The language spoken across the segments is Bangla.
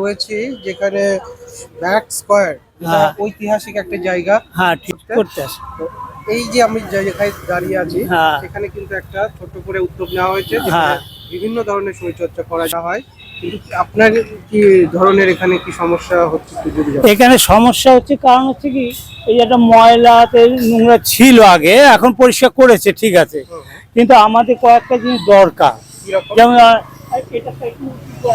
রয়েছি যেখানে ব্যাক স্কোয়ার হ্যাঁ। ঐতিহাসিক একটা জায়গা হ্যাঁ ঠিক করতে আসে এই যে আমি জায়গায় দাঁড়িয়ে আছি হ্যাঁ। সেখানে কিন্তু একটা ছোট করে উদ্যোগ নেওয়া হয়েছে হ্যাঁ। বিভিন্ন ধরনের শরীরচর্চা করা হয় কিন্তু আপনার কি ধরনের এখানে কি সমস্যা হচ্ছে। এখানে সমস্যা হচ্ছে কারণ হচ্ছে কি এই যে একটা ময়লাতে নোংরা ছিল আগে এখন পরিষ্কার করেছে ঠিক আছে কিন্তু আমাদের কয়েকটা জিনিস দরকার যেমন এটাকে একটু উঁচু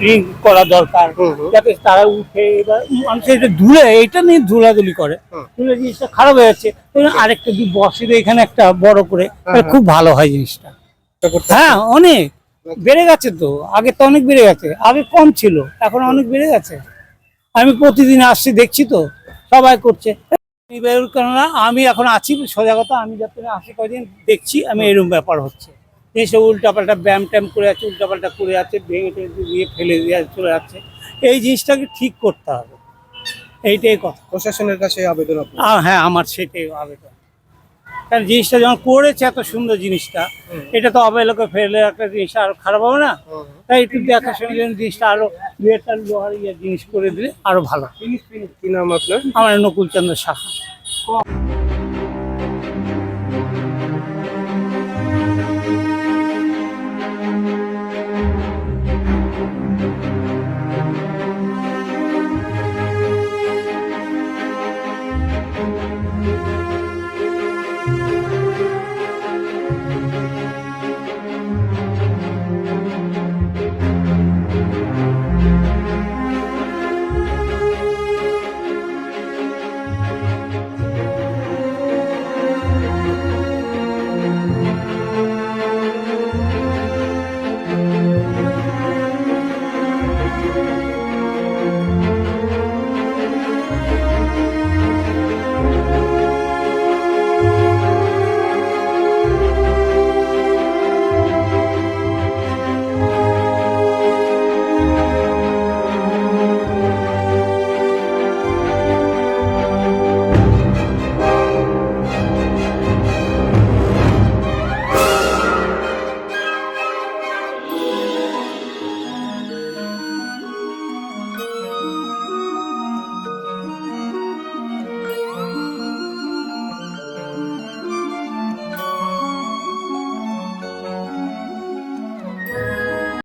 রিং করা দরকার। হুম, হুম। যাতে তারা উঠে এবার মানুষের এটা ধুলে এটা নিয়ে ধুলাধুলি করে। ধুলে জিনিসটা খারাপ হয়ে যাচ্ছে। আরেকটা যদি বসে এখানে একটা বড় করে হ্যাঁ। খুব ভালো হয় জিনিসটা। হ্যাঁ অনেক। বেড়ে গেছে তো। আগে তো অনেক বেড়ে গেছে। আগে কম ছিল। এখন অনেক বেড়ে গেছে। আমি প্রতিদিন আসছি দেখছি তো। সবাই করছে। কেননা আমি এখন আছি সোজা কথা আমি যাতে আসি কদিন দেখছি আমি এরকম ব্যাপার হচ্ছে। এইসব উল্টাপাল্টা ব্যায়াম ট্যাম করে আছে উল্টাপাল্টা করে আছে ভেঙে টেঙে দিয়ে ফেলে দিয়ে চলে যাচ্ছে। এই জিনিসটাকে ঠিক করতে হবে। এইটাই কথা। প্রশাসনের কাছে আবেদন হ্যাঁ আমার সেটাই আবেদন। কারণ জিনিসটা যখন করেছে এত সুন্দর জিনিসটা এটা তো অবহেলাকে ফেলে একটা জিনিস আর খারাপ হবে না। তাই একটু দেখাশোনার জন্য জিনিসটা আরও দু একটা লোহার ইয়ে জিনিস করে দিলে আরও ভালো। কি নাম আপনার? আমার নকুল চন্দ্র সাহা।